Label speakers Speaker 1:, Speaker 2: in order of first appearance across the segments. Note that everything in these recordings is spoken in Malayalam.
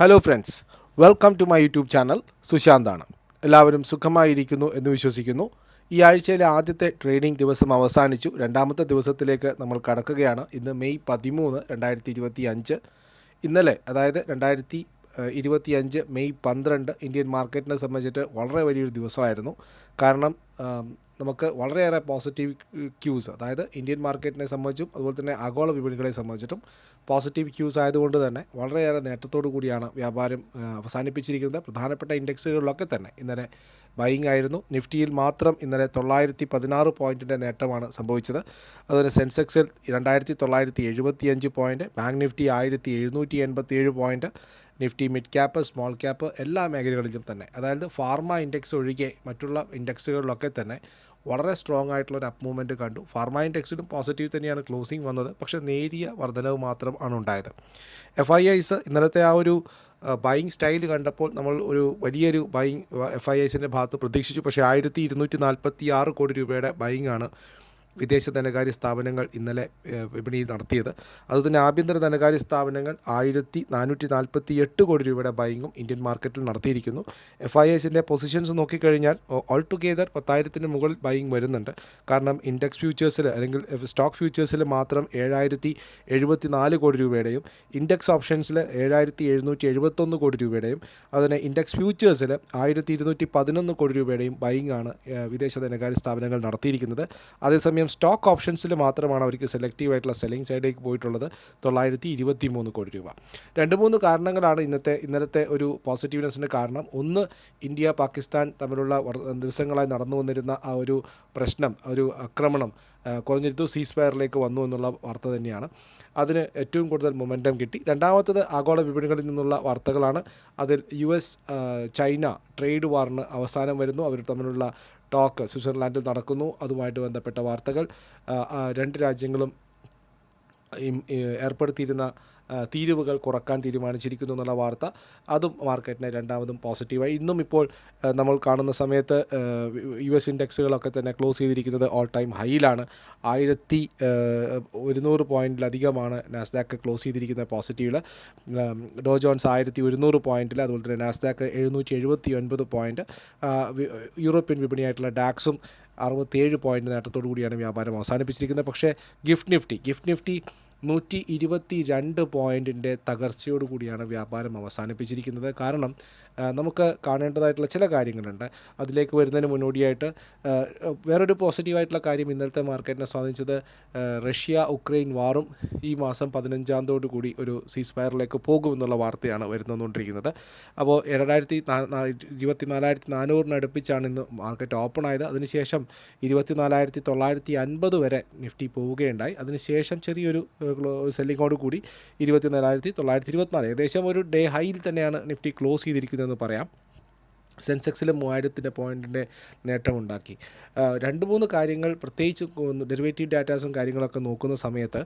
Speaker 1: Hello friends welcome to my YouTube channel സുശാന്താണ് എല്ലാവരും സുഖമായിരിക്കുന്നു എന്ന് വിശ്വസിക്കുന്നു. ഈ ആഴ്ചയിലെ ആദ്യത്തെ ട്രേഡിംഗ് ദിവസം അവസാനിച്ചു. രണ്ടാമത്തെ ദിവസത്തിലേക്ക് നമ്മൾ കടക്കുകയാണ്. ഇന്ന് മെയ് പതിമൂന്ന് രണ്ടായിരത്തി ഇരുപത്തി അഞ്ച് ഇന്നലെ അതായത് രണ്ടായിരത്തി ഇരുപത്തി അഞ്ച് മെയ് പന്ത്രണ്ട് ഇന്ത്യൻ മാർക്കറ്റിനെ സംബന്ധിച്ചിട്ട് വളരെ വലിയൊരു ദിവസമായിരുന്നു. കാരണം നമുക്ക് വളരെയേറെ പോസിറ്റീവ് ക്യൂസ് അതായത് ഇന്ത്യൻ മാർക്കറ്റിനെ സംബന്ധിച്ചും അതുപോലെ തന്നെ ആഗോള വിപണികളെ സംബന്ധിച്ചിട്ടും പോസിറ്റീവ് ക്യൂസ് ആയതുകൊണ്ട് തന്നെ വളരെയേറെ നേട്ടത്തോടു കൂടിയാണ് വ്യാപാരം അവസാനിപ്പിച്ചിരിക്കുന്നത്. പ്രധാനപ്പെട്ട ഇൻഡെക്സുകളിലൊക്കെ തന്നെ ഇന്നലെ ബൈങ് ആയിരുന്നു. നിഫ്റ്റിയിൽ മാത്രം ഇന്നലെ തൊള്ളായിരത്തി പതിനാറ് പോയിന്റിന്റെ നേട്ടമാണ് സംഭവിച്ചത്. അതുപോലെ സെൻസെക്സിൽ രണ്ടായിരത്തി തൊള്ളായിരത്തി എഴുപത്തി അഞ്ച് പോയിന്റ് ബാങ്ക് നിഫ്റ്റി ആയിരത്തി എഴുന്നൂറ്റി എൺപത്തി ഏഴ് point Nifty mid cap small cap എല്ലാ മേഖലകളിലും തന്നെ. അതായത് ഫാർമ ഇൻഡെക്സ് ഒഴികെ മറ്റുള്ള ഇൻഡെക്സുകളിലൊക്കെ തന്നെ വളരെ സ്ട്രോങ് ആയിട്ടുള്ള ഒരു അപ്പ് മൂവ്മെന്റ് കണ്ടു. ഫാർമ ഇൻഡെക്സിലും പോസിറ്റീവ് തന്നെയാണ് ക്ലോസിംഗ് വന്നത്. പക്ഷേ നേരിയ വർധനവ് മാത്രം ആണ് ഉണ്ടായത്. എഫ് ഐ ഐസ് ഇന്നലത്തെ ആ ഒരു ബൈയിങ് സ്റ്റൈൽ കണ്ടപ്പോൾ നമ്മൾ ഒരു വലിയൊരു ബൈയിങ് എഫ് ഐ ഐസിന്റെ ഭാഗത്ത് പ്രതീക്ഷിച്ചു. പക്ഷേ ആയിരത്തി ഇരുന്നൂറ്റി നാൽപ്പത്തി ആറ് കോടി രൂപയുടെ ബൈയിങ് ആണ് വിദേശ ധനകാര്യ സ്ഥാപനങ്ങൾ ഇന്നലെ വിപണി നടത്തിയത്. അതുതന്നെ ആഭ്യന്തര ധനകാര്യ സ്ഥാപനങ്ങൾ ആയിരത്തി നാനൂറ്റി നാൽപ്പത്തി എട്ട് കോടി രൂപയുടെ ബൈങ്ങും ഇന്ത്യൻ മാർക്കറ്റിൽ നടത്തിയിരിക്കുന്നു. എഫ് ഐ എസിന്റെ പൊസിഷൻസ് നോക്കിക്കഴിഞ്ഞാൽ ഓൾ ടുഗെദർ പത്തായിരത്തിന് മുകളിൽ ബൈങ് വരുന്നുണ്ട്. കാരണം ഇൻഡെക്സ് ഫ്യൂച്ചേഴ്സിൽ അല്ലെങ്കിൽ സ്റ്റോക്ക് ഫ്യൂച്ചേഴ്സിൽ മാത്രം ഏഴായിരത്തി എഴുപത്തി നാല് കോടി രൂപയുടെയും ഇൻഡെക്സ് ഓപ്ഷൻസിൽ ഏഴായിരത്തി എഴുന്നൂറ്റി എഴുപത്തൊന്ന് കോടി രൂപയുടെയും അതുതന്നെ ഇൻഡെക്സ് ഫ്യൂച്ചേഴ്സിൽ ആയിരത്തി ഇരുന്നൂറ്റി പതിനൊന്ന് കോടി രൂപയുടെയും ബൈങ്ങാണ് വിദേശ ധനകാര്യ സ്ഥാപനങ്ങൾ നടത്തിയിരിക്കുന്നത്. അതേസമയം സ്റ്റോക്ക് ഓപ്ഷൻസിൽ മാത്രമാണ് അവർക്ക് സെലക്റ്റീവ് ആയിട്ടുള്ള സെല്ലിംഗ് സൈഡിലേക്ക് പോയിട്ടുള്ളത്. തൊള്ളായിരത്തി ഇരുപത്തി മൂന്ന് കോടി രൂപ. രണ്ട് മൂന്ന് കാരണങ്ങളാണ് ഇന്നത്തെ ഇന്നലത്തെ ഒരു പോസിറ്റീവ്നെസ്സിന് കാരണം. ഒന്ന് ഇന്ത്യ പാകിസ്ഥാൻ തമ്മിലുള്ള ദിവസങ്ങളായി നടന്നു വന്നിരുന്ന ആ ഒരു പ്രശ്നം ഒരു ആക്രമണം കുറഞ്ഞിരുത്തു സീസ് ഫയറിലേക്ക് വന്നു എന്നുള്ള വാർത്ത തന്നെയാണ്. അതിന് ഏറ്റവും കൂടുതൽ മൊമെന്റം കിട്ടി. രണ്ടാമത്തത് ആഗോള വിപണികളിൽ നിന്നുള്ള വാർത്തകളാണ്. അതിൽ യു എസ് ചൈന ട്രേഡ് വാറിന് അവസാനം വരുന്നു. അവർ തമ്മിലുള്ള ടോക്ക് സ്വിറ്റ്സർലാൻഡിൽ നടക്കുന്നു. അതുമായിട്ട് ബന്ധപ്പെട്ട വാർത്തകൾ രണ്ട് രാജ്യങ്ങളും ഏർപ്പെടുത്തിയിരുന്ന തീരുവകൾ കുറയ്ക്കാൻ തീരുമാനിച്ചിരിക്കുന്നു എന്നുള്ള വാർത്ത. അതും മാർക്കറ്റിനെ രണ്ടാമതും പോസിറ്റീവായി. ഇന്നും ഇപ്പോൾ നമ്മൾ കാണുന്ന സമയത്ത് യു എസ് ഇൻഡെക്സുകളൊക്കെ തന്നെ ക്ലോസ് ചെയ്തിരിക്കുന്നത് ഓൾ ടൈം ഹൈയിലാണ് ആയിരത്തി ഒരുന്നൂറ് പോയിന്റിലധികമാണ് നാസ്ഡാക്ക് ക്ലോസ് ചെയ്തിരിക്കുന്നത് പോസിറ്റീവിൽ ഡോ ജോൺസ് ആയിരത്തി ഒരുന്നൂറ് പോയിന്റിൽ അതുപോലെ തന്നെ നാസ്ഡാക്ക് എഴുന്നൂറ്റി എഴുപത്തി ഒൻപത് പോയിന്റ് യൂറോപ്യൻ വിപണിയായിട്ടുള്ള ഡാക്സും അറുപത്തേഴ് പോയിന്റ് നേട്ടത്തോടു കൂടിയാണ് വ്യാപാരം അവസാനിപ്പിച്ചിരിക്കുന്നത്. പക്ഷേ ഗിഫ്റ്റ് നിഫ്റ്റി ഗിഫ്റ്റ് നിഫ്റ്റി നൂറ്റി ഇരുപത്തി രണ്ട് പോയിന്റിന്റെ തകർച്ചയോടുകൂടിയാണ് വ്യാപാരം അവസാനിപ്പിച്ചിരിക്കുന്നത്. കാരണം നമുക്ക് കാണേണ്ടതായിട്ടുള്ള ചില കാര്യങ്ങളുണ്ട്. അതിലേക്ക് വരുന്നതിന് മുന്നോടിയായിട്ട് വേറൊരു പോസിറ്റീവായിട്ടുള്ള കാര്യം ഇന്നലത്തെ മാർക്കറ്റിനെ സ്വാധീനിച്ചത് റഷ്യ ഉക്രൈൻ വാറും ഈ മാസം പതിനഞ്ചാം തോടു കൂടി ഒരു സീസ് ഫയറിലേക്ക് പോകുമെന്നുള്ള വാർത്തയാണ് വരുന്നുകൊണ്ടിരിക്കുന്നത് അപ്പോൾ രണ്ടായിരത്തി ഇരുപത്തി നാലായിരത്തി നാനൂറിനടുപ്പിച്ചാണ് ഇന്ന് മാർക്കറ്റ് ഓപ്പൺ ആയത്. അതിനുശേഷം ഇരുപത്തി നാലായിരത്തി തൊള്ളായിരത്തി അൻപത് വരെ നിഫ്റ്റി പോവുകയുണ്ടായി. അതിനുശേഷം ചെറിയൊരു സെല്ലിങ്ങോട് കൂടി ഇരുപത്തി നാലായിരത്തി തൊള്ളായിരത്തി ഇരുപത്തിനാല് ഏകദേശം ഒരു ഡേ ഹൈയിൽ തന്നെയാണ് നിഫ്റ്റി ക്ലോസ് ചെയ്തിരിക്കുന്നതെന്ന് പറയാം. സെൻസെക്സിൽ മൂവായിരത്തിന്റെ പോയിന്റിന്റെ നേട്ടമുണ്ടാക്കി രണ്ട് മൂന്ന് കാര്യങ്ങൾ പ്രത്യേകിച്ച് ഡെറിവേറ്റീവ് ഡാറ്റാസും കാര്യങ്ങളൊക്കെ നോക്കുന്ന സമയത്ത്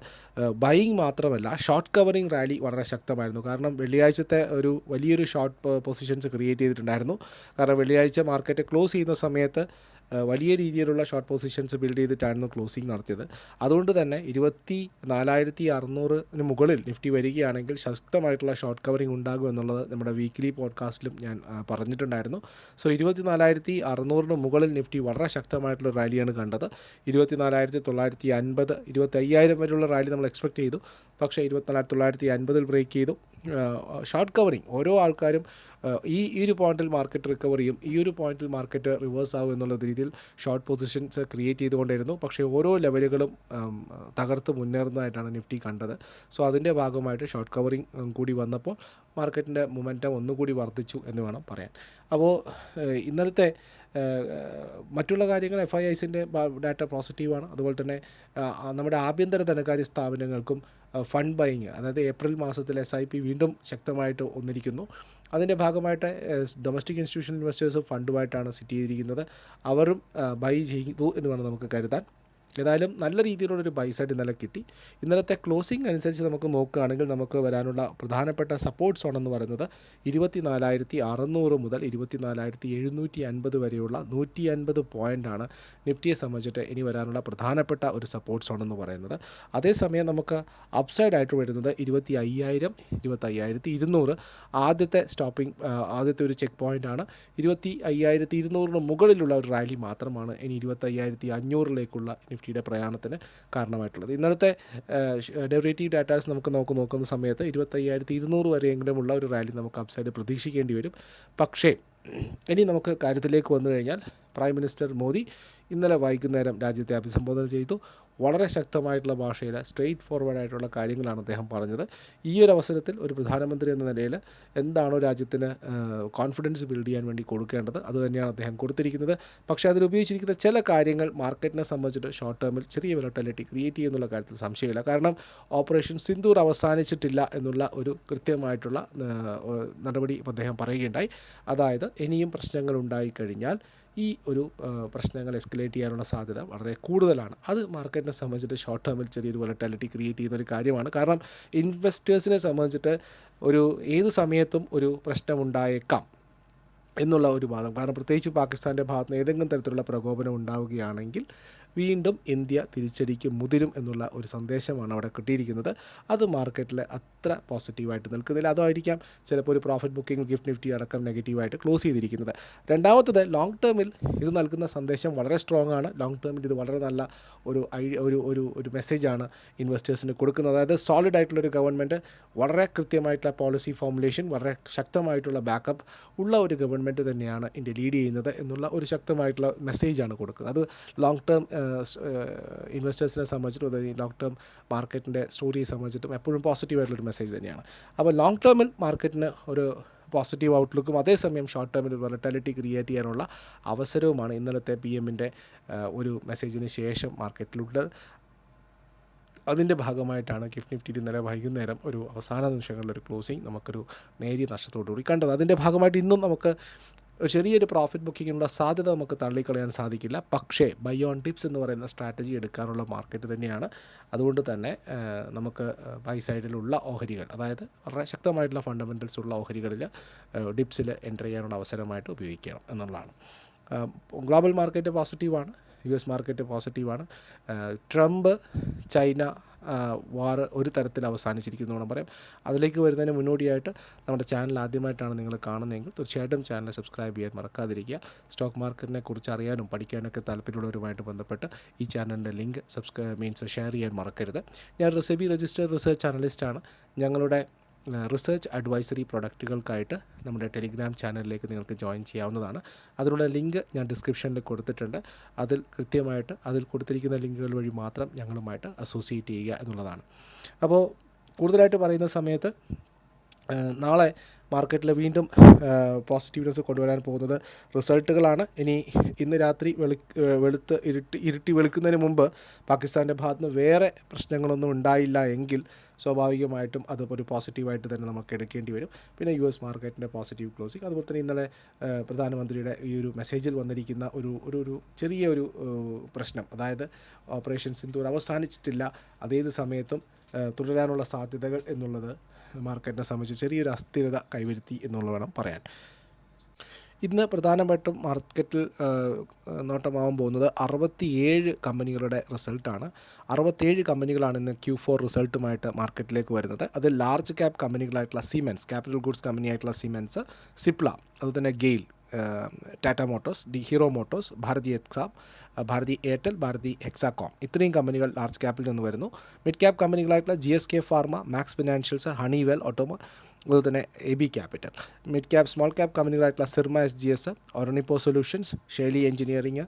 Speaker 1: ബൈയിങ് മാത്രമല്ല ഷോർട്ട് കവറിങ് റാലി വളരെ ശക്തമായിരുന്നു. കാരണം വെള്ളിയാഴ്ചത്തെ ഒരു വലിയൊരു ഷോർട്ട് പൊസിഷൻസ് ക്രിയേറ്റ് ചെയ്തിട്ടുണ്ടായിരുന്നു. കാരണം വെള്ളിയാഴ്ച മാർക്കറ്റ് ക്ലോസ് ചെയ്യുന്ന സമയത്ത് വലിയ രീതിയിലുള്ള ഷോർട്ട് പൊസിഷൻസ് ബിൽഡ് ചെയ്തിട്ടായിരുന്നു ക്ലോസിംഗ് നടത്തിയത്. അതുകൊണ്ട് തന്നെ ഇരുപത്തി നാലായിരത്തി അറുന്നൂറിന് മുകളിൽ നിഫ്റ്റി വരികയാണെങ്കിൽ ശക്തമായിട്ടുള്ള ഷോർട്ട് കവറിംഗ് ഉണ്ടാകും എന്നുള്ളത് നമ്മുടെ വീക്ക്ലി പോഡ്കാസ്റ്റിലും ഞാൻ പറഞ്ഞിട്ടുണ്ടായിരുന്നു. സോ ഇരുപത്തി നാലായിരത്തി അറുന്നൂറിന് മുകളിൽ നിഫ്റ്റി വളരെ ശക്തമായിട്ടുള്ള റാലിയാണ് കണ്ടത്. ഇരുപത്തി നാലായിരത്തി തൊള്ളായിരത്തി അൻപത് ഇരുപത്തി അയ്യായിരം വരെയുള്ള റാലി നമ്മൾ എക്സ്പെക്ട് ചെയ്തു. പക്ഷേ ഇരുപത്തിനാലായിരത്തി തൊള്ളായിരത്തി അൻപതിൽ ബ്രേക്ക് ചെയ്തു. ഷോർട്ട് കവറിംഗ് ഓരോ ആൾക്കാരും ഈ ഈ ഒരു പോയിന്റിൽ മാർക്കറ്റ് റിക്കവർ ചെയ്യും ഈ ഒരു പോയിന്റിൽ മാർക്കറ്റ് റിവേഴ്സ് ആവും എന്നുള്ള രീതിയിൽ ഷോർട്ട് പൊസിഷൻസ് ക്രിയേറ്റ് ചെയ്തുകൊണ്ടിരുന്നു. പക്ഷേ ഓരോ ലെവലുകളും തകർത്ത് മുന്നേറുന്നതായിട്ടാണ് നിഫ്റ്റി കണ്ടത്. സോ അതിന്റെ ഭാഗമായിട്ട് ഷോർട്ട് കവറിങ് കൂടി വന്നപ്പോൾ മാർക്കറ്റിന്റെ മൊമെന്റം ഒന്നുകൂടി വർദ്ധിച്ചു എന്ന് വേണം പറയാൻ. അപ്പോൾ ഇന്നലത്തെ മറ്റുള്ള കാര്യങ്ങൾ എഫ് ഐ ഐസിന്റെ ഡാറ്റ പോസിറ്റീവാണ് അതുപോലെ തന്നെ നമ്മുടെ ആഭ്യന്തര ധനകാര്യ സ്ഥാപനങ്ങൾക്കും ഫണ്ട് ബൈങ് അതായത് ഏപ്രിൽ മാസത്തിൽ എസ് ഐ പി വീണ്ടും ശക്തമായിട്ട് വന്നിരിക്കുന്നു അതിന്റെ ഭാഗമായിട്ട് ഡൊമസ്റ്റിക് ഇൻസ്റ്റിറ്റ്യൂഷൻ ഇൻവെസ്റ്റേഴ്സും ഫണ്ടുമായിട്ടാണ് സിറ്റ് ചെയ്തിരിക്കുന്നത്. അവരും ബൈ ചെയ്തു എന്ന് വേണം നമുക്ക് കരുതാൻ. ഏതായാലും നല്ല രീതിയിലുള്ളൊരു ബൈസായിട്ട് ഇന്നലെ കിട്ടി. ഇന്നലത്തെ ക്ലോസിംഗ് അനുസരിച്ച് നമുക്ക് നോക്കുകയാണെങ്കിൽ നമുക്ക് വരാനുള്ള പ്രധാനപ്പെട്ട സപ്പോർട്ട് സോൺ എന്ന് പറയുന്നത് ഇരുപത്തി നാലായിരത്തി അറുന്നൂറ് മുതൽ ഇരുപത്തി നാലായിരത്തി എഴുന്നൂറ്റി അൻപത് വരെയുള്ള നൂറ്റി അൻപത് പോയിന്റാണ് നിഫ്റ്റിയെ സംബന്ധിച്ചിട്ട് ഇനി വരാനുള്ള പ്രധാനപ്പെട്ട ഒരു സപ്പോർട്ട് സോൺ എന്ന് പറയുന്നത്. അതേസമയം നമുക്ക് അപ്സൈഡ് ആയിട്ട് വരുന്നത് ഇരുപത്തി അയ്യായിരം ഇരുപത്തി അയ്യായിരത്തി ഇരുന്നൂറ് ആദ്യത്തെ സ്റ്റോപ്പിംഗ് ആദ്യത്തെ ഒരു ചെക്ക് പോയിന്റാണ് ഇരുപത്തി അയ്യായിരത്തി ഇരുന്നൂറിന് മുകളിലുള്ള ഒരു റാലി മാത്രമാണ് ഇനി ഇരുപത്തി അയ്യായിരത്തി അഞ്ഞൂറിലേക്കുള്ള നിഫ്റ്റിയുടെ പ്രയാണത്തിന് കാരണമായിട്ടുള്ളത്. ഇന്നലത്തെ ഡെറിവേറ്റീവ് ഡാറ്റാസ് നമുക്ക് നോക്ക് നോക്കുന്ന സമയത്ത് ഇരുപത്തയ്യായിരത്തി ഇരുന്നൂറ് വരെയെങ്കിലും ഉള്ള ഒരു റാലി നമുക്ക് അപ്സൈഡ് പ്രതീക്ഷിക്കേണ്ടി വരും. പക്ഷേ ഇനി നമുക്ക് കാര്യത്തിലേക്ക് വന്നു കഴിഞ്ഞാൽ പ്രൈം മിനിസ്റ്റർ മോദി ഇന്നലെ വൈകുന്നേരം രാജ്യത്തെ അഭിസംബോധന ചെയ്തു. വളരെ ശക്തമായിട്ടുള്ള ഭാഷയിൽ സ്ട്രെയിറ്റ് ഫോർവേഡ് ആയിട്ടുള്ള കാര്യങ്ങളാണ് അദ്ദേഹം പറഞ്ഞത്. ഈ ഒരു അവസരത്തിൽ ഒരു പ്രധാനമന്ത്രി എന്ന നിലയിൽ എന്താണോ രാജ്യത്തിന് കോൺഫിഡൻസ് ബിൽഡ് ചെയ്യാൻ വേണ്ടി കൊടുക്കേണ്ടത് അത് തന്നെയാണ് അദ്ദേഹം കൊടുത്തിരിക്കുന്നത്. പക്ഷേ അതിൽ ഉപയോഗിച്ചിരിക്കുന്ന ചില കാര്യങ്ങൾ മാർക്കറ്റിനെ സംബന്ധിച്ചിട്ട് ഷോർട്ട് ടേമിൽ ചെറിയ വിലട്ടലിറ്റി ക്രിയേറ്റ് ചെയ്യുന്നുള്ള കാര്യത്തിൽ സംശയമില്ല. കാരണം ഓപ്പറേഷൻ സിന്ദൂർ അവസാനിച്ചിട്ടില്ല എന്നുള്ള ഒരു കൃത്യമായിട്ടുള്ള നടപടി അദ്ദേഹം പറയുകയുണ്ടായി. അതായത് ഇനിയും പ്രശ്നങ്ങൾ ഉണ്ടായിക്കഴിഞ്ഞാൽ ഈ ഒരു പ്രശ്നങ്ങൾ എസ്കലേറ്റ് ചെയ്യാനുള്ള സാധ്യത വളരെ കൂടുതലാണ്. അത് മാർക്കറ്റിനെ സംബന്ധിച്ചിട്ട് ഷോർട്ട് ടേമിൽ ചെറിയൊരു വൊലറ്റാലിറ്റി ക്രിയേറ്റ് ചെയ്യുന്ന ഒരു കാര്യമാണ്. കാരണം ഇൻവെസ്റ്റേഴ്സിനെ സംബന്ധിച്ചിട്ട് ഒരു ഏത് സമയത്തും ഒരു പ്രശ്നമുണ്ടായേക്കാം എന്നുള്ള ഒരു വാദം. കാരണം പ്രത്യേകിച്ച് പാകിസ്ഥാന്റെ ഭാഗത്ത് നിന്ന് ഏതെങ്കിലും തരത്തിലുള്ള പ്രകോപനം ഉണ്ടാവുകയാണെങ്കിൽ വീണ്ടും ഇന്ത്യ തിരിച്ചടിക്ക് മുതിരും എന്നുള്ള ഒരു സന്ദേശമാണ് അവിടെ കിട്ടിയിരിക്കുന്നത്. അത് മാർക്കറ്റിൽ അത്ര പോസിറ്റീവായിട്ട് നിൽക്കുന്നില്ല. അതായിരിക്കാം ചിലപ്പോൾ ഒരു പ്രോഫിറ്റ് ബുക്കിംഗ് ഗിഫ്റ്റ് നിഫ്റ്റി അടക്കം നെഗറ്റീവായിട്ട് ക്ലോസ് ചെയ്തിരിക്കുന്നത്. രണ്ടാമത്തത് ലോങ് ടേമിൽ ഇത് നൽകുന്ന സന്ദേശം വളരെ സ്ട്രോങ് ആണ്. ലോങ് ടേമിൽ ഇത് വളരെ നല്ല ഒരു ഐഡിയ ഒരു ഒരു ഒരു മെസ്സേജാണ് ഇൻവെസ്റ്റേഴ്സിന് കൊടുക്കുന്നത്. അതായത് സോളിഡ് ആയിട്ടുള്ളൊരു ഗവൺമെന്റ് വളരെ കൃത്യമായിട്ടുള്ള പോളിസി ഫോമുലേഷൻ വളരെ ശക്തമായിട്ടുള്ള ബാക്കപ്പ് ഉള്ള ഒരു ഗവൺമെന്റ് തന്നെയാണ് ഇന്ത്യ ലീഡ് ചെയ്യുന്നത് എന്നുള്ള ഒരു ശക്തമായിട്ടുള്ള മെസ്സേജാണ് കൊടുക്കുന്നത്. അത് ലോങ് ടേം ഇൻവെസ്റ്റേഴ്സിനെ സംബന്ധിച്ചിട്ടും അതായത് ലോങ് ടേം മാർക്കറ്റിന്റെ സ്റ്റോറിയെ സംബന്ധിച്ചിട്ടും എപ്പോഴും പോസിറ്റീവായിട്ടുള്ളൊരു മെസ്സേജ് തന്നെയാണ്. അപ്പോൾ ലോങ് ടേമിൽ മാർക്കറ്റിന് ഒരു പോസിറ്റീവ് ഔട്ട്ലുക്കും അതേസമയം ഷോർട്ട് ടേമിൽ വൊലറ്റാലിറ്റി ക്രിയേറ്റ് ചെയ്യാനുള്ള അവസരവുമാണ് ഇന്നലത്തെ പി എമ്മിന്റെ ഒരു മെസ്സേജിന് ശേഷം മാർക്കറ്റിലുള്ളത് അതിന്റെ ഭാഗമായിട്ടാണ് ഗിഫ്റ്റ് നിഫ്റ്റി ഇന്നലെ വൈകുന്നേരം ഒരു അവസാന നിമിഷങ്ങളിലൊരു ക്ലോസിങ് നമുക്കൊരു നേരിയ നഷ്ടത്തോടുകൂടി കണ്ടത്. അതിന്റെ ഭാഗമായിട്ട് ഇന്നും നമുക്ക് ചെറിയൊരു പ്രോഫിറ്റ് ബുക്കിങ്ങിനുള്ള സാധ്യത നമുക്ക് തള്ളിക്കളയാൻ സാധിക്കില്ല. പക്ഷേ ബൈ ഓൺ ടിപ്സ് എന്ന് പറയുന്ന സ്ട്രാറ്റജി എടുക്കാനുള്ള മാർക്കറ്റ് തന്നെയാണ്. അതുകൊണ്ട് തന്നെ നമുക്ക് ബൈ സൈഡിലുള്ള ഓഹരികൾ അതായത് വളരെ ശക്തമായിട്ടുള്ള ഫണ്ടമെന്റൽസ് ഉള്ള ഓഹരികളിൽ ഡിപ്സിൽ എന്റർ ചെയ്യാനുള്ള അവസരമായിട്ട് ഉപയോഗിക്കണം എന്നുള്ളതാണ്. ഗ്ലോബൽ മാർക്കറ്റ് പോസിറ്റീവാണ് യു എസ് മാർക്കറ്റ് പോസിറ്റീവാണ് ട്രംപ് ചൈന വാർ ഒരു തരത്തിൽ അവസാനിച്ചിരിക്കുന്നു എന്ന് പറയാം അതിലേക്ക് വരുന്നതിന് മുന്നോടിയായിട്ട് നമ്മുടെ ചാനൽ ആദ്യമായിട്ടാണ് നിങ്ങൾ കാണുന്നതെങ്കിൽ തീർച്ചയായിട്ടും ചാനൽ സബ്സ്ക്രൈബ് ചെയ്യാൻ മറക്കാതിരിക്കുക. സ്റ്റോക്ക് മാർക്കറ്റിനെ കുറിച്ച് അറിയാനും പഠിക്കാനൊക്കെ താല്പര്യമുള്ളവരുമായിട്ട് ബന്ധപ്പെട്ട് ഈ ചാനലിന്റെ ലിങ്ക് സബ്സ്ക്രൈബ് മീൻസ് ഷെയർ ചെയ്യാൻ മറക്കരുത്. ഞാൻ റിസബി രജിസ്റ്റേഡ് റിസർച്ച് അനലിസ്റ്റാണ്. ഞങ്ങളുടെ റിസർച്ച് അഡ്വൈസറി പ്രൊഡക്റ്റുകൾക്കായിട്ട് നമ്മുടെ ടെലിഗ്രാം ചാനലിലേക്ക് നിങ്ങൾക്ക് ജോയിൻ ചെയ്യാവുന്നതാണ്. അതിനുള്ള ലിങ്ക് ഞാൻ ഡിസ്ക്രിപ്ഷനിൽ കൊടുത്തിട്ടുണ്ട്. അതിൽ കൃത്യമായിട്ട് അതിൽ കൊടുത്തിരിക്കുന്ന ലിങ്കുകൾ വഴി മാത്രം ഞങ്ങളുമായിട്ട് അസോസിയേറ്റ് ചെയ്യുക എന്നുള്ളതാണ്. അപ്പോൾ കൂടുതലായിട്ട് പറയുന്ന സമയത്ത് നാളെ മാർക്കറ്റിൽ വീണ്ടും പോസിറ്റീവ്നെസ് കൊണ്ടുവരാൻ പോകുന്നത് റിസൾട്ടുകളാണ്. ഇനി ഇന്ന് രാത്രി വെളു വെളുത്ത് ഇരുട്ടി ഇരുട്ടി വെളുക്കുന്നതിന് മുമ്പ് പാകിസ്ഥാന്റെ ഭാഗത്ത് നിന്ന് വേറെ പ്രശ്നങ്ങളൊന്നും ഉണ്ടായില്ല എങ്കിൽ സ്വാഭാവികമായിട്ടും അത് ഒരു പോസിറ്റീവായിട്ട് തന്നെ നമുക്ക് എടുക്കേണ്ടി വരും. പിന്നെ യു എസ് മാർക്കറ്റിന്റെ പോസിറ്റീവ് ക്ലോസിങ്. അതുപോലെ തന്നെ ഇന്നലെ പ്രധാനമന്ത്രിയുടെ ഈ ഒരു മെസ്സേജിൽ വന്നിരിക്കുന്ന ഒരു ഒരു ഒരു ചെറിയ ഒരു പ്രശ്നം അതായത് ഓപ്പറേഷൻ സിന്ദൂർ അവസാനിച്ചിട്ടില്ല. അതേത് സമയത്തും തുടരാനുള്ള സാധ്യതകൾ എന്നുള്ളത് മാർക്കറ്റിനെ സംബന്ധിച്ച് ചെറിയൊരു അസ്ഥിരത കൈവരുത്തി എന്നുള്ള വേണം പറയാൻ. ഇന്ന് പ്രധാനമായിട്ടും മാർക്കറ്റിൽ നോട്ടമാവാൻ പോകുന്നത് അറുപത്തിയേഴ് കമ്പനികളുടെ റിസൾട്ടാണ്. അറുപത്തേഴ് കമ്പനികളാണ് ഇന്ന് ക്യൂ ഫോർ റിസൾട്ടുമായിട്ട് മാർക്കറ്റിലേക്ക് വരുന്നത്. അത് ലാർജ് ക്യാപ് കമ്പനികളായിട്ടുള്ള സിമെൻസ് ക്യാപിറ്റൽ ഗുഡ്സ് കമ്പനിയായിട്ടുള്ള സിമെൻസ് സിപ്ല അതുപോലെ തന്നെ GAIL Tata motors D Hero motors Bharti exam Bharti Airtel Bharti Hexacom. ഇത്രയും കമ്പനികൾ ലാർജ് ക്യാപ്പിൽ നിന്ന് വരുന്നു. Mid cap കമ്പനികളായിട്ടുള്ള G S K pharma Max financials Honeywell ഓട്ടോമ അതുപോലെ തന്നെ A B capital mid cap small cap കമ്പനികളായിട്ടുള്ള Syrma S G S ഒറണിപ്പോ solutions Shaily engineering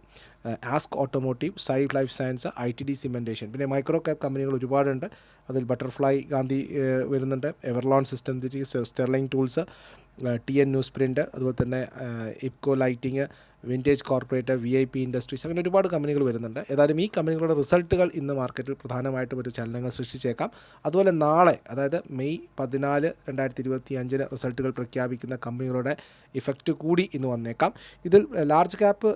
Speaker 1: ASK automotive side life science I T D cementation പിന്നെ മൈക്രോ ക്യാപ് കമ്പനികൾ ഒരുപാടുണ്ട്. അതിൽ ബട്ടർഫ്ലൈ ഗാന്ധി വരുന്നുണ്ട്. എവർലോൺ system sterling tools T N newsprint അതുപോലെ തന്നെ ഇപ്കോ lighting vintage corporate V I P industries അങ്ങനെ ഒരുപാട് കമ്പനികൾ വരുന്നുണ്ട്. ഏതായാലും ഈ കമ്പനികളുടെ റിസൾട്ടുകൾ ഇന്ന് മാർക്കറ്റിൽ പ്രധാനമായിട്ടും ഒരു ചലനങ്ങൾ സൃഷ്ടിച്ചേക്കാം. അതുപോലെ നാളെ അതായത് മെയ് പതിനാല് രണ്ടായിരത്തി ഇരുപത്തി അഞ്ചിന് റിസൾട്ടുകൾ പ്രഖ്യാപിക്കുന്ന കമ്പനികളുടെ ഇഫക്റ്റ് കൂടി ഇന്ന് വന്നേക്കാം. ഇതിൽ large cap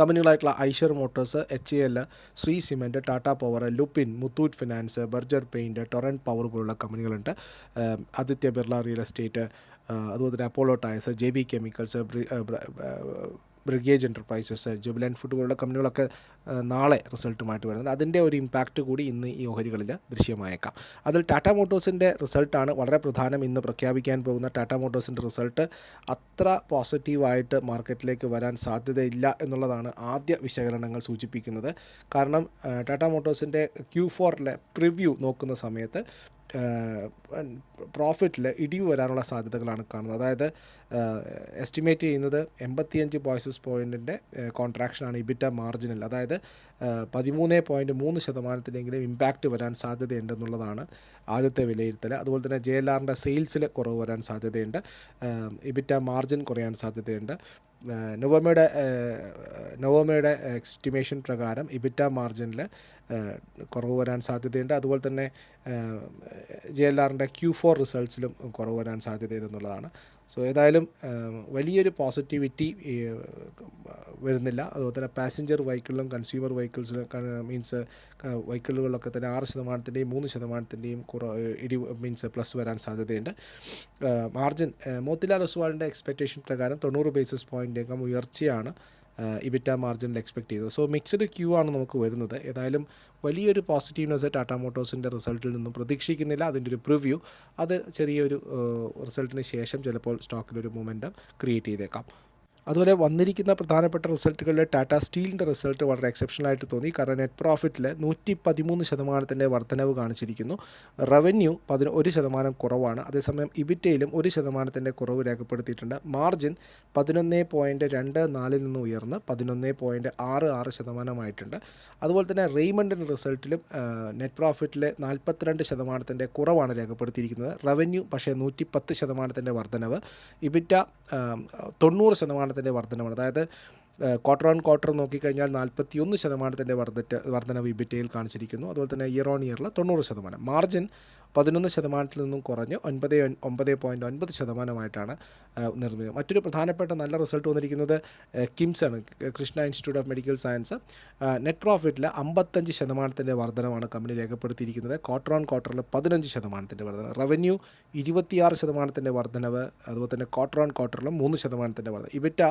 Speaker 1: കമ്പനികളായിട്ടുള്ള Eicher motors H L Shree cement Tata power Lupin Muthoot finance Berger paint Torrent power പോലുള്ള കമ്പനികളുണ്ട്. ആദിത്യ ബിർള റിയൽ എസ്റ്റേറ്റ് അതുപോലെ തന്നെ Apollo tyres J B chemicals brigade enterprises jubilant food പോലുള്ള കമ്പനികളൊക്കെ നാളെ റിസൾട്ടുമായിട്ട് വരുന്നുണ്ട്. അതിന്റെ ഒരു ഇമ്പാക്റ്റ് കൂടി ഇന്ന് ഈ ഓഹരികളിൽ ദൃശ്യമായേക്കാം. അതിൽ ടാറ്റ മോട്ടോഴ്സിന്റെ റിസൾട്ടാണ് വളരെ പ്രധാനം ഇന്ന് പ്രഖ്യാപിക്കാൻ പോകുന്ന ടാറ്റ മോട്ടോഴ്സിന്റെ റിസൾട്ട് അത്ര പോസിറ്റീവായിട്ട് മാർക്കറ്റിലേക്ക് വരാൻ സാധ്യതയില്ല എന്നുള്ളതാണ് ആദ്യ വിശകലനങ്ങൾ സൂചിപ്പിക്കുന്നത്. കാരണം ടാറ്റ മോട്ടോഴ്സിന്റെ ക്യൂ ഫോറിലെ പ്രിവ്യൂ നോക്കുന്ന സമയത്ത് പ്രോഫിറ്റിൽ ഇടിവ് വരാനുള്ള സാധ്യതകളാണ് കാണുന്നത്. അതായത് എസ്റ്റിമേറ്റ് ചെയ്യുന്നത് എൺപത്തിയഞ്ച് ബോയ്സസ് പോയിന്റിന്റെ കോൺട്രാക്ഷനാണ് ഇബിറ്റ മാർജിനിൽ അതായത് പതിമൂന്ന് പോയിന്റ് മൂന്ന് ശതമാനത്തിലെങ്കിലും ഇമ്പാക്റ്റ് വരാൻ സാധ്യതയുണ്ടെന്നുള്ളതാണ് ആദ്യത്തെ വിലയിരുത്തൽ അതുപോലെ തന്നെ ജെ എൽ ആറിന്റെ സെയിൽസിൽ കുറവ് വരാൻ സാധ്യതയുണ്ട്. ഇബിറ്റ മാർജിൻ കുറയാൻ സാധ്യതയുണ്ട്. നവോമയുടെ നൊവോമയുടെ എസ്റ്റിമേഷൻ പ്രകാരം ഇബിറ്റ മാർജിനിൽ കുറവ് വരാൻ സാധ്യതയുണ്ട്. അതുപോലെ തന്നെ ജെ എൽ ആറിന്റെ ക്യൂ ഫോർ റിസൾട്ട്സിലും കുറവ് വരാൻ സാധ്യതയുണ്ടെന്നുള്ളതാണ് സോ ഏതായാലും വലിയൊരു പോസിറ്റിവിറ്റി വരുന്നില്ല. അതുപോലെ തന്നെ പാസഞ്ചർ വെഹിക്കിളിലും കൺസ്യൂമർ വെഹിക്കിൾസിലും മീൻസ് വെഹിക്കിളുകളിലൊക്കെ തന്നെ ആറ് ശതമാനത്തിന്റെയും മൂന്ന് ശതമാനത്തിന്റെയും കുറ ഇടി മീൻസ് പ്ലസ് വരാൻ സാധ്യതയുണ്ട്. മാർജിൻ മോത്തിലാൽ ഒസ്വാളിന്റെ എക്സ്പെക്റ്റേഷൻ പ്രകാരം തൊണ്ണൂറ് ബേസിസ് പോയിന്റ് ഉയർച്ചയാണ്. ഇബിറ്റ മാർജിനിൽ എക്സ്പെക്ട് ചെയ്തത്. സോ മിക്സഡ് ക്യൂ ആണ് നമുക്ക് വരുന്നത്. ഏതായാലും വലിയൊരു പോസിറ്റീവ്നെസ് ടാറ്റ മോട്ടോഴ്സിന്റെ റിസൾട്ടിൽ നിന്നും പ്രതീക്ഷിക്കുന്നില്ല. അതിന്റെ ഒരു പ്രിവ്യൂ അത് ചെറിയൊരു റിസൾട്ടിന് ശേഷം ചിലപ്പോൾ സ്റ്റോക്കിലൊരു മൊമെന്റം ക്രിയേറ്റ് ചെയ്തേക്കാം. അതുപോലെ വന്നിരിക്കുന്ന പ്രധാനപ്പെട്ട റിസൾട്ടുകളിൽ ടാറ്റ സ്റ്റീലിന്റെ റിസൾട്ട് വളരെ എക്സെപ്ഷണൽ ആയിട്ട് തോന്നി. കാരണം നെറ്റ് പ്രോഫിറ്റിൽ നൂറ്റി പതിമൂന്ന് ശതമാനത്തിന്റെ വർധനവ് കാണിച്ചിരിക്കുന്നു. റവന്യൂ പതിന ഒരു ശതമാനം കുറവാണ്. അതേസമയം ഇബിറ്റയിലും ഒരു ശതമാനത്തിന്റെ കുറവ് രേഖപ്പെടുത്തിയിട്ടുണ്ട്. മാർജിൻ പതിനൊന്ന് പോയിന്റ് രണ്ട് നാലിൽ നിന്ന് ഉയർന്ന് പതിനൊന്ന് പോയിന്റ് ആറ് ആറ് ശതമാനമായിട്ടുണ്ട്. അതുപോലെ തന്നെ റെയ്മണ്ടിന്റെ റിസൾട്ടിലും നെറ്റ് പ്രോഫിറ്റിൽ നാൽപ്പത്തിരണ്ട് ശതമാനത്തിന്റെ കുറവാണ് രേഖപ്പെടുത്തിയിരിക്കുന്നത്. റവന്യൂ പക്ഷേ നൂറ്റി പത്ത് ശതമാനത്തിന്റെ വർധനവ് ഇബിറ്റ തൊണ്ണൂറ് ശതമാനത്തിന്റെ വർധനമാണ് അതായത് ക്വാർട്ടർ ഓൺ ക്വാർട്ടർ നോക്കിക്കഴിഞ്ഞാൽ നാൽപ്പത്തി ഒന്ന് ശതമാനത്തിന്റെ വർദ്ധ വർധനവ് ഇബിറ്റയിൽ കാണിച്ചിരിക്കുന്നു. അതുപോലെ തന്നെ ഇയർ ഓൺ ഇയറിൽ തൊണ്ണൂറ് ശതമാനം. മാർജിൻ പതിനൊന്ന് ശതമാനത്തിൽ നിന്നും കുറഞ്ഞ് ഒൻപത് ഒൻ- ഒമ്പത് പോയിന്റ് ഒൻപത് ശതമാനമായിട്ടാണ് നിർമ്മിക്കുന്നത് മറ്റൊരു പ്രധാനപ്പെട്ട നല്ല റിസൾട്ട് വന്നിരിക്കുന്നത് കിംസ് ആണ് Krishna Institute of Medical Science. Net പ്രോഫിറ്റിൽ അമ്പത്തഞ്ച് ശതമാനത്തിന്റെ വർധനമാണ് കമ്പനി രേഖപ്പെടുത്തിയിരിക്കുന്നത്. ക്വാർട്ടർ ഓൺ ക്വാർട്ടറിൽ പതിനഞ്ച് ശതമാനത്തിന്റെ വർധന റവന്യൂ ഇരുപത്തിയാറ് ശതമാനത്തിന്റെ വർധനവ് അതുപോലെ തന്നെ ക്വാർട്ടർ ഓൺ ക്വാർട്ടറിലും മൂന്ന് ശതമാനത്തിന്റെ വർധന ഇബിറ്റ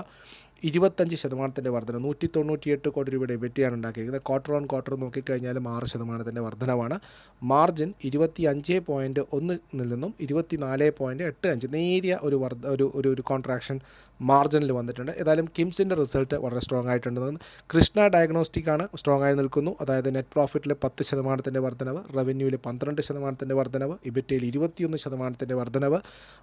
Speaker 1: ഇരുപത്തഞ്ച് ശതമാനത്തിന്റെ വർധന നൂറ്റി തൊണ്ണൂറ്റിയെട്ട് കോടി രൂപയുടെ ഇബിറ്റയാണ് ഉണ്ടാക്കിയിരിക്കുന്നത്. ക്വാർട്ടർ ഓൺ ക്വാർട്ടർ നോക്കിക്കഴിഞ്ഞാലും ആറ് ശതമാനത്തിന്റെ വർധനവാണ്. മാർജിൻ ഇരുപത്തി അഞ്ച് പോയിന്റ് ഒന്നിൽ നിന്നും ഇരുപത്തിനാല് പോയിന്റ് എട്ട് അഞ്ച് നേരിയ ഒരു വർദ്ധ ഒരു ഒരു ഒരു കോൺട്രാക്ഷൻ മാർജിനിൽ വന്നിട്ടുണ്ട്. ഏതായാലും കിംസിന്റെ റിസൾട്ട് വളരെ സ്ട്രോങ് ആയിട്ടുണ്ടെന്ന് കൃഷ്ണ ഡയഗ്നോസ്റ്റിക് ആണ് സ്ട്രോങ് ആയി നിൽക്കുന്നു. അതായത് നെറ്റ് പ്രോഫിറ്റിൽ പത്ത് ശതമാനത്തിന്റെ വർധനവ് റവന്യൂവിൽ പന്ത്രണ്ട് ശതമാനത്തിന്റെ വർധനവ് ഇബിറ്റയിൽ ഇരുപത്തിയൊന്ന് ശതമാനത്തിന്റെ വർധനവ്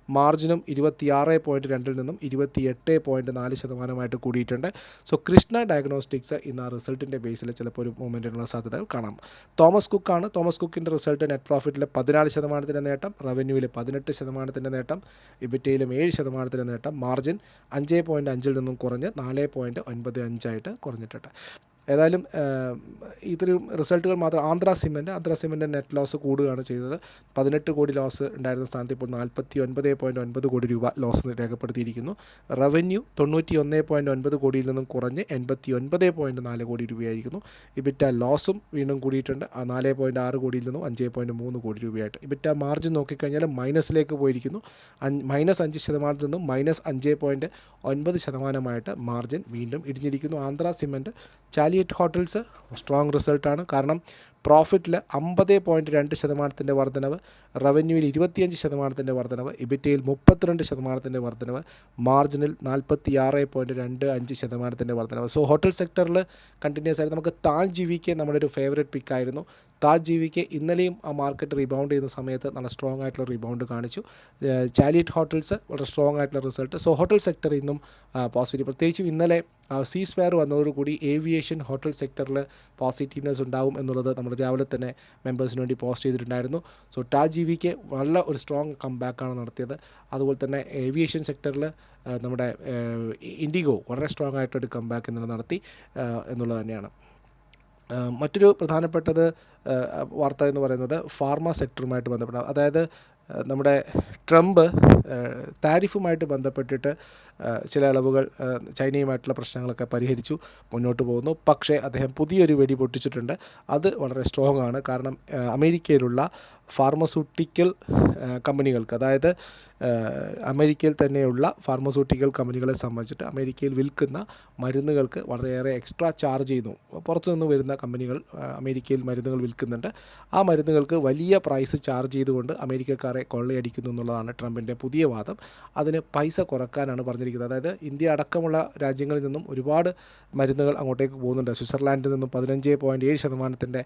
Speaker 1: മാർജിനും ഇരുപത്തിയാറ് പോയിന്റ് രണ്ടിൽ നിന്നും ഇരുപത്തിയെട്ട് പോയിന്റ് നാല് ശതമാനമായിട്ട് കൂടിയിട്ടുണ്ട്. സോ കൃഷ്ണ ഡയഗ്നോസ്റ്റിക്സ് ഇന്ന് ആ റിസൾട്ടിന്റെ ബേസിൽ ചിലപ്പോൾ ഒരു മൂവ്മെന്റിനുള്ള സാധ്യതകൾ കാണാം. തോമസ് കുക്കാണ് തോമസ് കുക്കിന്റെ റിസൾട്ട് നെറ്റ് പ്രോഫിറ്റിൽ പതിനാല് ശതമാനത്തിന്റെ നേട്ടം റവന്യൂവിൽ പതിനെട്ട് ശതമാനത്തിന്റെ നേട്ടം ഇബിറ്റയിലും ഏഴ് ശതമാനത്തിന്റെ നേട്ടം മാർജിൻ അഞ്ച് പോയിന്റ് അഞ്ചിൽ നിന്നും കുറഞ്ഞ് നാല് പോയിന്റ് ഒൻപത് അഞ്ചായിട്ട് കുറഞ്ഞിട്ടുണ്ട്. ഏതായാലും ഇത്രയും റിസൾട്ടുകൾ മാത്രം Andhra cement Andhra cement net loss കൂടുകയാണ് ചെയ്തത്. പതിനെട്ട് കോടി ലോസ് ഉണ്ടായിരുന്ന സ്ഥാനത്ത് ഇപ്പോൾ നാൽപ്പത്തി ഒൻപത് പോയിന്റ് ഒൻപത് കോടി രൂപ ലോസ് രേഖപ്പെടുത്തിയിരിക്കുന്നു. റവന്യൂ തൊണ്ണൂറ്റി ഒന്ന് പോയിന്റ് ഒൻപത് കോടിയിൽ നിന്നും കുറഞ്ഞ് എൺപത്തി ഒൻപത് പോയിന്റ് നാല് കോടി രൂപയായിരിക്കുന്നു. ഇബിറ്റ ലോസും വീണ്ടും കൂടിയിട്ടുണ്ട്. ആ നാല് പോയിന്റ് ആറ് കോടിയിൽ നിന്നും അഞ്ച് പോയിന്റ് മൂന്ന് കോടി രൂപയായിട്ട്. ഇബിറ്റ മാർജിൻ നോക്കിക്കഴിഞ്ഞാൽ മൈനസിലേക്ക് പോയിരിക്കുന്നു. മൈനസ് അഞ്ച് ശതമാനത്തിൽ നിന്നും മൈനസ് അഞ്ച് പോയിന്റ് ഒൻപത് ശതമാനമായിട്ട് മാർജിൻ വീണ്ടും ഇടിഞ്ഞിരിക്കുന്നു. Andhra cement chalet hotels strong റിസൾട്ടാണ് കാരണം പ്രോഫിറ്റിൽ അമ്പത് പോയിന്റ് രണ്ട് ശതമാനത്തിന്റെ വർധനവ് റവന്യൂവിൽ ഇരുപത്തിയഞ്ച് ശതമാനത്തിന്റെ വർധനവ് ഇബിറ്റയിൽ മുപ്പത്തിരണ്ട് ശതമാനത്തിന്റെ വർധനവ് മാർജിനിൽ നാൽപ്പത്തി ആറ് പോയിന്റ് രണ്ട് അഞ്ച് ശതമാനത്തിന്റെ വർധനവ്. സോ ഹോട്ടൽ സെക്ടറിൽ കണ്ടിന്യൂസ് ആയിട്ട് നമുക്ക് താജ് ജീവിക്ക് നമ്മുടെ ഒരു ഫേവറേറ്റ് പിക്കായിരുന്നു താജ് ജി വിക്ക് ഇന്നലെയും ആ മാർക്കറ്റ് റീബൗണ്ട് ചെയ്യുന്ന സമയത്ത് നല്ല സ്ട്രോങ് ആയിട്ടുള്ള റീബൗണ്ട് കാണിച്ചു. ചാലിയറ്റ് ഹോട്ടൽസ് വളരെ സ്ട്രോങ് ആയിട്ടുള്ള റിസൾട്ട് സോ ഹോട്ടൽ സെക്ടർ ഇന്നും പോസിറ്റീവ് പ്രത്യേകിച്ചും ഇന്നലെ സീസ് സ്പെയർ വന്നതോടുകൂടി ഏവിയേഷൻ ഹോട്ടൽ സെക്ടറിൽ പോസിറ്റീവ്നെസ് ഉണ്ടാവും എന്നുള്ളത് നമ്മൾ രാവിലെ തന്നെ മെമ്പേഴ്സിന് വേണ്ടി പോസ്റ്റ് ചെയ്തിട്ടുണ്ടായിരുന്നു. സോ ടാജ് ജീവിക്ക് വളരെ ഒരു സ്ട്രോങ് കംബാക്കാണ് നടത്തിയത്. അതുപോലെ തന്നെ ഏവിയേഷൻ സെക്ടറിൽ നമ്മുടെ ഇൻഡിഗോ വളരെ സ്ട്രോങ് ആയിട്ടൊരു കംബാക്ക് ഇന്നലെ നടത്തി എന്നുള്ളത് തന്നെയാണ്. മറ്റൊരു പ്രധാനപ്പെട്ടത് വാർത്ത എന്ന് പറയുന്നത് ഫാർമ സെക്ടറുമായിട്ട് ബന്ധപ്പെട്ട അതായത് നമ്മുടെ ട്രംപ് താരിഫുമായിട്ട് ബന്ധപ്പെട്ടിട്ട് ചില ഇളവുകൾ ചൈനയുമായിട്ടുള്ള പ്രശ്നങ്ങളൊക്കെ പരിഹരിച്ചു മുന്നോട്ട് പോകുന്നു. പക്ഷേ അദ്ദേഹം പുതിയൊരു വെടി പൊട്ടിച്ചിട്ടുണ്ട്. അത് വളരെ സ്ട്രോങ് ആണ്. കാരണം അമേരിക്കയിലുള്ള ഫാർമസ്യൂട്ടിക്കൽ കമ്പനികൾക്ക്. അതായത് അമേരിക്കയിൽ തന്നെയുള്ള ഫാർമസ്യൂട്ടിക്കൽ കമ്പനികളെ സംബന്ധിച്ചിട്ട് അമേരിക്കയിൽ വിൽക്കുന്ന മരുന്നുകൾക്ക് വളരെയേറെ എക്സ്ട്രാ ചാർജ് ചെയ്യുന്നു. പുറത്തുനിന്ന് വരുന്ന കമ്പനികൾ അമേരിക്കയിൽ മരുന്നുകൾ വിൽക്കുന്നുണ്ട്. ആ മരുന്നുകൾക്ക് വലിയ പ്രൈസ് ചാർജ് ചെയ്തുകൊണ്ട് അമേരിക്കക്കാരെ കൊള്ളയടിക്കുന്നു എന്നുള്ളതാണ് ട്രംപിന്റെ പുതിയ വാദം. അതിന് പൈസ കുറക്കാനാണ് പറഞ്ഞിരിക്കുന്നത്. അതായത് ഇന്ത്യ അടക്കമുള്ള രാജ്യങ്ങളിൽ നിന്നും ഒരുപാട് മരുന്നുകൾ അങ്ങോട്ടേക്ക് പോകുന്നുണ്ട്. സ്വിറ്റ്സർലാൻഡിൽ നിന്നും പതിനഞ്ച് പോയിന്റ് ഏഴ് ശതമാനത്തിന്റെ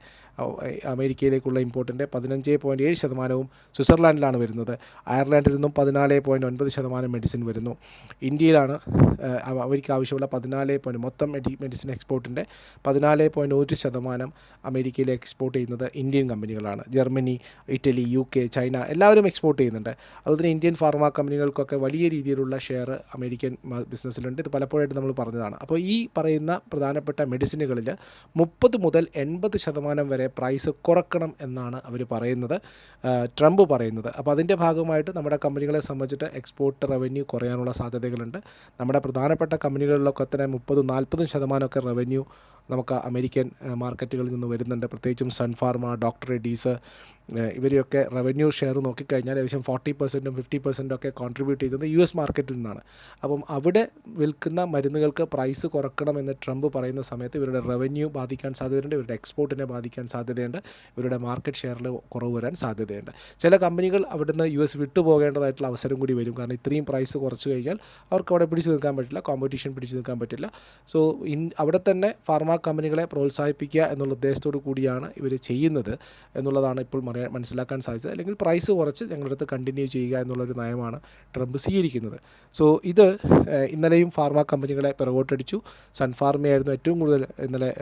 Speaker 1: അമേരിക്കയിലേക്കുള്ള ഇമ്പോർട്ടിന്റെ പതിനഞ്ച് പോയിന്റ് ഏഴ് ശതമാനവും സ്വിറ്റ്സർലാൻഡിലാണ് വരുന്നത്. അയർലാൻഡിൽ നിന്നും പതിനാല് പോയിന്റ് ഒൻപത് ശതമാനം മെഡിസിൻ വരുന്നു. ഇന്ത്യയിലാണ് അവർക്ക് ആവശ്യമുള്ള പതിനാല് പോയിന്റ് മൊത്തം മെഡി മെഡിസിൻ എക്സ്പോർട്ടിന്റെ പതിനാല് പോയിന്റ് ഒരു ശതമാനം അമേരിക്കയിൽ എക്സ്പോർട്ട് ചെയ്യുന്നത് ഇന്ത്യൻ കമ്പനികളാണ്. Germany Italy U K China എല്ലാവരും എക്സ്പോർട്ട് ചെയ്യുന്നുണ്ട്. അതുപോലെ ഇന്ത്യൻ ഫാർമ കമ്പനികൾക്കൊക്കെ വലിയ രീതിയിലുള്ള ഷെയർ അമേരിക്കൻ ബിസിനസ്സിലുണ്ട് ഇത് പലപ്പോഴായിട്ട് നമ്മൾ പറഞ്ഞതാണ്. അപ്പോൾ ഈ പറയുന്ന പ്രധാനപ്പെട്ട മെഡിസിനുകളിൽ മുപ്പത് മുതൽ എൺപത് ശതമാനം വരെ പ്രൈസ് കുറക്കണം എന്നാണ് അവർ പറയുന്നത്. ട്രംപ് പറയുന്നത്. അപ്പോൾ അതിന്റെ ഭാഗമായിട്ട് നമ്മുടെ കമ്പനികളെ സംബന്ധിച്ചിട്ട് എക്സ്പോർട്ട് റവന്യൂ കുറയാനുള്ള സാധ്യതകളുണ്ട്. നമ്മുടെ പ്രധാനപ്പെട്ട കമ്പനികളിലൊക്കെ തന്നെ മുപ്പതും നാൽപ്പതും ശതമാനമൊക്കെ റവന്യൂ നമുക്ക് അമേരിക്കൻ മാർക്കറ്റുകളിൽ നിന്ന് വരുന്നുണ്ട്. പ്രത്യേകിച്ചും സൺഫാർമ ഡോക്ടർ റെഡീസ് ഇവരെയൊക്കെ റവന്യൂ ഷെയർ നോക്കിക്കഴിഞ്ഞാൽ ഏകദേശം ഫോർട്ടി പെർസെന്റും ഫിഫ്റ്റി പെർസെന്റും ഒക്കെ കോൺട്രിബ്യൂട്ട് ചെയ്യുന്നത് യു എസ് മാർക്കറ്റിൽ നിന്നാണ്. അപ്പം അവിടെ വിൽക്കുന്ന മരുന്നുകൾക്ക് പ്രൈസ് കുറക്കണമെന്ന് ട്രംപ് പറയുന്ന സമയത്ത് ഇവരുടെ റവന്യൂ ബാധിക്കാൻ സാധ്യതയുണ്ട്. ഇവരുടെ എക്സ്പോർട്ടിനെ ബാധിക്കാൻ സാധ്യതയുണ്ട്. ഇവരുടെ മാർക്കറ്റ് ഷെയറിൽ കുറവ് വരാൻ സാധ്യതയുണ്ട്. ചില കമ്പനികൾ അവിടുന്ന് യു എസ് വിട്ടു പോകേണ്ടതായിട്ടുള്ള അവസരം കൂടി വരും. കാരണം ഇത്രയും പ്രൈസ് കുറച്ച് കഴിഞ്ഞാൽ അവർക്ക് അവിടെ പിടിച്ചു നിൽക്കാൻ പറ്റില്ല കോമ്പറ്റീഷൻ പിടിച്ചു നിൽക്കാൻ പറ്റില്ല. സോ അവിടെ തന്നെ ഫാർമ കമ്പനികളെ പ്രോത്സാഹിപ്പിക്കുക എന്നുള്ള ഉദ്ദേശത്തോടു കൂടിയാണ് ഇവർ ചെയ്യുന്നത് എന്നുള്ളതാണ് ഇപ്പോൾ മനസ്സിലാക്കാൻ സാധിച്ചത്. അല്ലെങ്കിൽ പ്രൈസ് കുറച്ച് ഞങ്ങളുടെ അടുത്ത് കണ്ടിന്യൂ ചെയ്യുക എന്നുള്ളൊരു നയമാണ് ട്രംപ് സ്വീകരിക്കുന്നത്. സോ ഇത് ഇന്നലെയും ഫാർമ കമ്പനികളെ പിറകോട്ടടിച്ചു. സൺഫാർമയായിരുന്നു ഏറ്റവും കൂടുതൽ ഇന്നലെ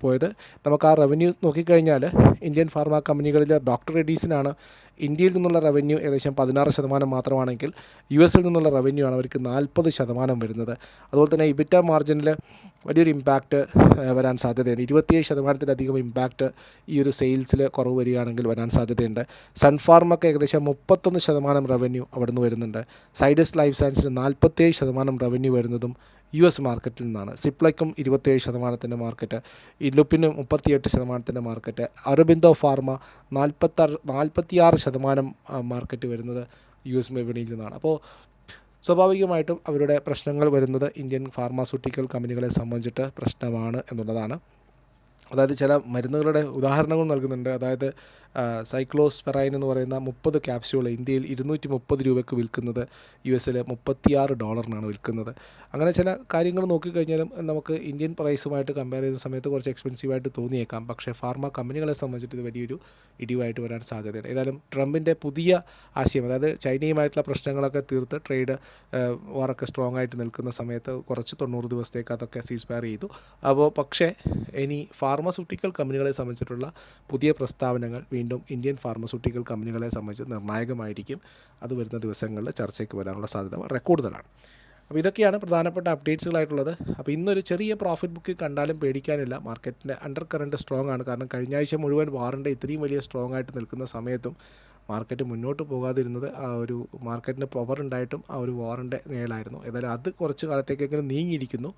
Speaker 1: പോയത്. നമുക്ക് ആ റവന്യൂ നോക്കിക്കഴിഞ്ഞാൽ ഇന്ത്യൻ ഫാർമ കമ്പനികളിലെ ഡോക്ടർ റെഡീസിനാണ് ഇന്ത്യയിൽ നിന്നുള്ള റവന്യൂ ഏകദേശം പതിനാറ് ശതമാനം മാത്രമാണെങ്കിൽ യു എസിൽ നിന്നുള്ള റവന്യൂ ആണ് അവർക്ക് നാൽപ്പത് ശതമാനം വരുന്നത്. അതുപോലെ തന്നെ ഇബിറ്റ മാർജിനിൽ വലിയൊരു ഇമ്പാക്റ്റ് വരാൻ സാധ്യതയുണ്ട്. ഇരുപത്തിയേഴ് ശതമാനത്തിലധികം ഇമ്പാക്റ്റ് ഈ ഒരു സെയിൽസിൽ കുറവ് വരികയാണെങ്കിൽ വരാൻ സാധ്യതയുണ്ട്. സൺഫാർമൊക്കെ ഏകദേശം മുപ്പത്തൊന്ന് ശതമാനം റവന്യൂ അവിടെ നിന്ന് വരുന്നുണ്ട്. സൈഡസ് ലൈഫ് സയൻസിന് നാൽപ്പത്തിയേഴ് ശതമാനം റവന്യൂ വരുന്നതും യു എസ് മാർക്കറ്റിൽ നിന്നാണ്. സിപ്ലയ്ക്കും ഇരുപത്തേഴ് ശതമാനത്തിന്റെ മാർക്കറ്റ് ഇലുപ്പിന് മുപ്പത്തിയെട്ട് ശതമാനത്തിന്റെ മാർക്കറ്റ് അരബിന്ദോ ഫാർമ നാൽപ്പത്താറ് നാൽപ്പത്തിയാറ് ശതമാനം മാർക്കറ്റ് വരുന്നത് യു എസ് വിപണിയിൽ നിന്നാണ്. അപ്പോൾ സ്വാഭാവികമായിട്ടും അവരുടെ പ്രശ്നങ്ങൾ വരുന്നത് ഇന്ത്യൻ ഫാർമാസ്യൂട്ടിക്കൽ കമ്പനികളെ സംബന്ധിച്ചിട്ട് പ്രശ്നമാണ് എന്നുള്ളതാണ്. അതായത് ചില മരുന്നുകളുടെ ഉദാഹരണങ്ങൾ നൽകുന്നുണ്ട്. അതായത് സൈക്ലോസ്പെറൈൻ എന്ന് പറയുന്ന മുപ്പത് ക്യാപ്സ്യൂൾ ഇന്ത്യയിൽ ഇരുന്നൂറ്റി മുപ്പത് രൂപയ്ക്ക് വിൽക്കുന്നത് യു എസിൽ മുപ്പത്തിയാറ് ഡോളറിനാണ് വിൽക്കുന്നത്. അങ്ങനെ ചില കാര്യങ്ങൾ നോക്കിക്കഴിഞ്ഞാലും നമുക്ക് ഇന്ത്യൻ പ്രൈസുമായിട്ട് കമ്പയർ ചെയ്യുന്ന സമയത്ത് കുറച്ച് എക്സ്പെൻസീവായിട്ട് തോന്നിയേക്കാം. പക്ഷേ ഫാർമ കമ്പനികളെ സംബന്ധിച്ചിട്ട് ഇത് വലിയൊരു ഇടിവായിട്ട് വരാൻ സാധ്യതയുണ്ട്. ഏതായാലും ട്രംപിന്റെ പുതിയ ആശയം അതായത് ചൈനയുമായിട്ടുള്ള പ്രശ്നങ്ങളൊക്കെ തീർത്ത് ട്രേഡ് വാറൊക്കെ സ്ട്രോങ് ആയിട്ട് നിൽക്കുന്ന സമയത്ത് കുറച്ച് തൊണ്ണൂറ് ദിവസത്തേക്ക് അതൊക്കെ സീസ്പയർ ചെയ്തു. അപ്പോൾ പക്ഷേ ഇനി ഫാർമസ്യൂട്ടിക്കൽ കമ്പനികളെ സംബന്ധിച്ചിട്ടുള്ള പുതിയ പ്രസ്താവനകൾ വീണ്ടും ഇന്ത്യൻ ഫാർമസ്യൂട്ടിക്കൽ കമ്പനികളെ സംബന്ധിച്ച് നിർണായകമായിരിക്കും. അത് വരുന്ന ദിവസങ്ങളിൽ ചർച്ചയ്ക്ക് വരാനുള്ള സാധ്യത വളരെ കൂടുതലാണ്. അപ്പോൾ ഇതൊക്കെയാണ് പ്രധാനപ്പെട്ട അപ്ഡേറ്റ്സുകളായിട്ടുള്ളത് അപ്പോൾ ഇന്നൊരു ചെറിയ പ്രോഫിറ്റ് ബുക്ക് കണ്ടാലും പേടിക്കാനില്ല. മാർക്കറ്റിന്റെ അണ്ടർ കറണ്ട് സ്ട്രോങ് ആണ്. കാരണം കഴിഞ്ഞ ആഴ്ച മുഴുവൻ വാറിന്റെ ഇത്രയും വലിയ സ്ട്രോങ് ആയിട്ട് നിൽക്കുന്ന സമയത്തും മാർക്കറ്റ് മുന്നോട്ട് പോകാതിരുന്നത് ആ ഒരു മാർക്കറ്റിന് പവർ ഉണ്ടായിട്ടും ആ ഒരു വാറിന്റെ മേലായിരുന്നു. ഏതായാലും അത് കുറച്ച് കാലത്തേക്കെങ്കിലും നീങ്ങിയിരിക്കുന്നു.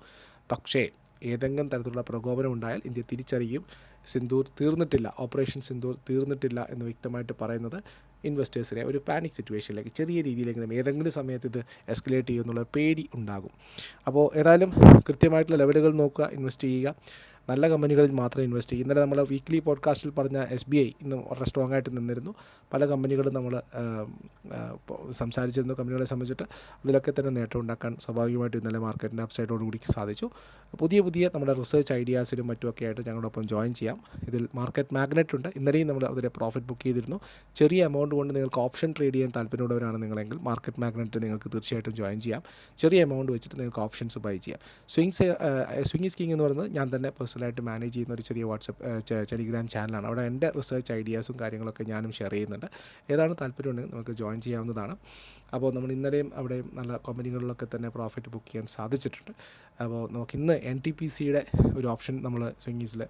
Speaker 1: പക്ഷേ ഏതെങ്കിലും തരത്തിലുള്ള പ്രകോപനം ഉണ്ടായാൽ ഇന്ത്യ തിരിച്ചറിയും. സിന്ദൂർ തീർന്നിട്ടില്ല. ഓപ്പറേഷൻ സിന്ദൂർ തീർന്നിട്ടില്ല എന്ന് വ്യക്തമായിട്ട് പറയുന്നത് ഇൻവെസ്റ്റേഴ്സിനെ ഒരു പാനിക് സിറ്റുവേഷനിലേക്ക് ചെറിയ രീതിയിലെങ്കിലും ഏതെങ്കിലും സമയത്ത് ഇത് എസ്കലേറ്റ് ചെയ്യുമെന്നുള്ള പേടി ഉണ്ടാകും. അപ്പോൾ ഏതായാലും കൃത്യമായിട്ടുള്ള ലെവലുകൾ നോക്കുക ഇൻവെസ്റ്റ് ചെയ്യുക. നല്ല കമ്പനികളിൽ മാത്രം ഇൻവെസ്റ്റ് ചെയ്യും. ഇന്നലെ നമ്മൾ വീക്ക്ലി പോഡ്കാസ്റ്റിൽ പറഞ്ഞ എസ് ബി ഐ ഇന്ന് വളരെ സ്ട്രോങ് ആയിട്ട് നിന്നിരുന്നു. പല കമ്പനികളും നമ്മൾ സംസാരിച്ചിരുന്നു. കമ്പനികളെ സംബന്ധിച്ചിട്ട് അതിലൊക്കെ തന്നെ നേട്ടം ഉണ്ടാക്കാൻ സ്വാഭാവികമായിട്ടും ഇന്നലെ മാർക്കറ്റിന്റെ അപ്സൈഡോടുകൂടി സാധിച്ചു. പുതിയ പുതിയ നമ്മുടെ റിസർച്ച് ഐഡിയാസിലും മറ്റുമൊക്കെ ആയിട്ട് ഞങ്ങളോടൊപ്പം ജോയിൻ ചെയ്യാം. ഇതിൽ മാർക്കറ്റ് മാഗ്നറ്റ് ഉണ്ട്. ഇന്നലെയും നമ്മൾ അതിൽ പ്രോഫിറ്റ് ബുക്ക് ചെയ്തിരുന്നു. ചെറിയ എമൗണ്ട് കൊണ്ട് നിങ്ങൾക്ക് ഓപ്ഷൻ ട്രേഡ് ചെയ്യാൻ താല്പര്യമുള്ളവരാണ് നിങ്ങളെങ്കിൽ മാർക്കറ്റ് മാഗ്നറ്റ് നിങ്ങൾക്ക് തീർച്ചയായിട്ടും ജോയിൻ ചെയ്യാം. ചെറിയ എമൗണ്ട് വെച്ചിട്ട് നിങ്ങൾക്ക് ഓപ്ഷൻസ് ബൈ ചെയ്യാം. സ്വിങ്സ് സ്വിംഗ് സ്കീങ് എന്ന് പറയുന്നത് ഞാൻ തന്നെ പേഴ്സണലായിട്ട് മാനേജ് ചെയ്യുന്ന ഒരു ചെറിയ വാട്സപ്പ് ടെലിഗ്രാം ചാനലാണ് അവിടെ എന്റെ റിസർച്ച് ഐഡിയാസും കാര്യങ്ങളൊക്കെ ഞാനും ഷെയർ ചെയ്യുന്നുണ്ട്. ഏതാണ് താല്പര്യമുണ്ടെങ്കിൽ നമുക്ക് ജോയിൻ ചെയ്യാവുന്നതാണ്. അപ്പോൾ നമ്മൾ ഇന്നലെയും അവിടെയും നല്ല കമ്പനികളിലൊക്കെ തന്നെ പ്രോഫിറ്റ് ബുക്ക് ചെയ്യാൻ സാധിച്ചിട്ടുണ്ട്. അപ്പോൾ നമുക്ക് ഇന്ന് എൻ ടി പി സിയുടെ ഒരു ഓപ്ഷൻ നമ്മൾ സ്വിങ്ങീസിൽ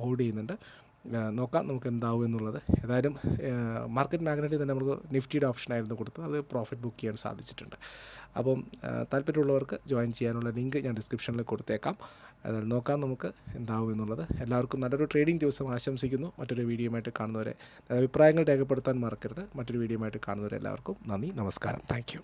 Speaker 1: ഹോൾഡ് ചെയ്യുന്നുണ്ട്. നോക്കാം നമുക്ക് എന്താവും എന്നുള്ളത്. ഏതായാലും മാർക്കറ്റ് മാഗ്നറ്റിൽ തന്നെ നമുക്ക് നിഫ്റ്റിയുടെ ഓപ്ഷൻ ആയിരുന്നു കൊടുത്തത്. അത് പ്രോഫിറ്റ് ബുക്ക് ചെയ്യാൻ സാധിച്ചിട്ടുണ്ട്. അപ്പം താല്പര്യമുള്ളവർക്ക് ജോയിൻ ചെയ്യാനുള്ള ലിങ്ക് ഞാൻ ഡിസ്ക്രിപ്ഷനിൽ കൊടുത്തേക്കാം. അതായത് നോക്കാം നമുക്ക് എന്താവും എന്നുള്ളത്. എല്ലാവർക്കും നല്ലൊരു ട്രേഡിംഗ് ദിവസം ആശംസിക്കുന്നു. മറ്റൊരു വീഡിയോയുമായിട്ട് കാണുന്നവരെ അഭിപ്രായങ്ങൾ രേഖപ്പെടുത്താൻ മറക്കരുത്. മറ്റൊരു വീഡിയോയുമായിട്ട് കാണുന്നവരെ എല്ലാവർക്കും നന്ദി. നമസ്കാരം. താങ്ക്